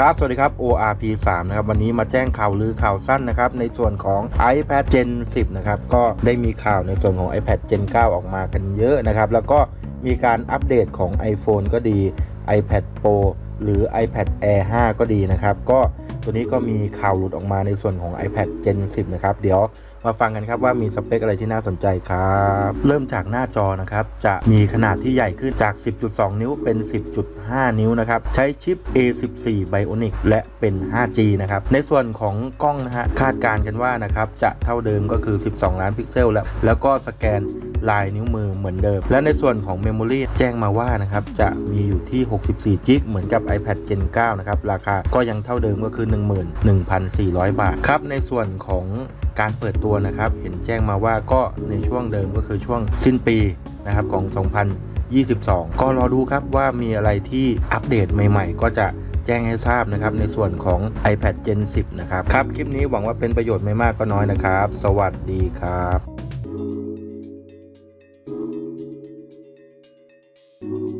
ครับ สวัสดีครับ ORP 3นะครับ วันนี้มาแจ้งข่าวลือข่าวสั้นนะครับ ในส่วนของ iPad Gen 10 นะครับ ก็ได้มีข่าวในส่วนของ iPad Gen 9 ออกมากันเยอะนะครับ แล้วก็มีการอัปเดตของ iPhone ก็ดี iPad Pro หรือ iPad Air 5 ก็ดีนะครับ ก็ตัวนี้ก็มีข่าวหลุดออกมาในส่วนของ iPad Gen 10 นะครับ เดี๋ยวมาฟังกันครับว่ามีสเปคอะไรที่น่าสนใจครับ เริ่มจากหน้าจอนะครับ จะมีขนาดที่ใหญ่ขึ้นจาก 10.2 นิ้วเป็น 10.5 นิ้วนะครับ ใช้ชิป A14 Bionic และเป็น 5G นะครับ ในส่วนของกล้องนะฮะคาดการณ์กันว่านะครับ จะเท่าเดิมก็คือ 12 ล้านพิกเซล แล้วแล้วก็สแกน ลายนิ้วมือเหมือนเดิม และในส่วนของเมมโมรีแจ้งมาว่านะครับจะมีอยู่ที่ 64 g b เหมือนกับ iPad Gen 9 นะครับ ราคาก็ยังเท่าเดิมก็คือ 11,400 บาท ครับ ในส่วนของการเปิดตัวนะครับ เห็นแจ้งมาว่าก็ในช่วงเดิมก็คือช่วงสิ้นปีนะครับของ 2022 ก็รอดูครับว่ามีอะไรที่อัปเดตใหม่ๆ ก็จะแจ้งให้ทราบนะครับ ในส่วนของ iPad Gen 10 นะครับ ครับ คลิปนี้หวังว่าเป็นประโยชน์ไม่มากก็น้อยนะครับ สวัสดีครับ Thank you.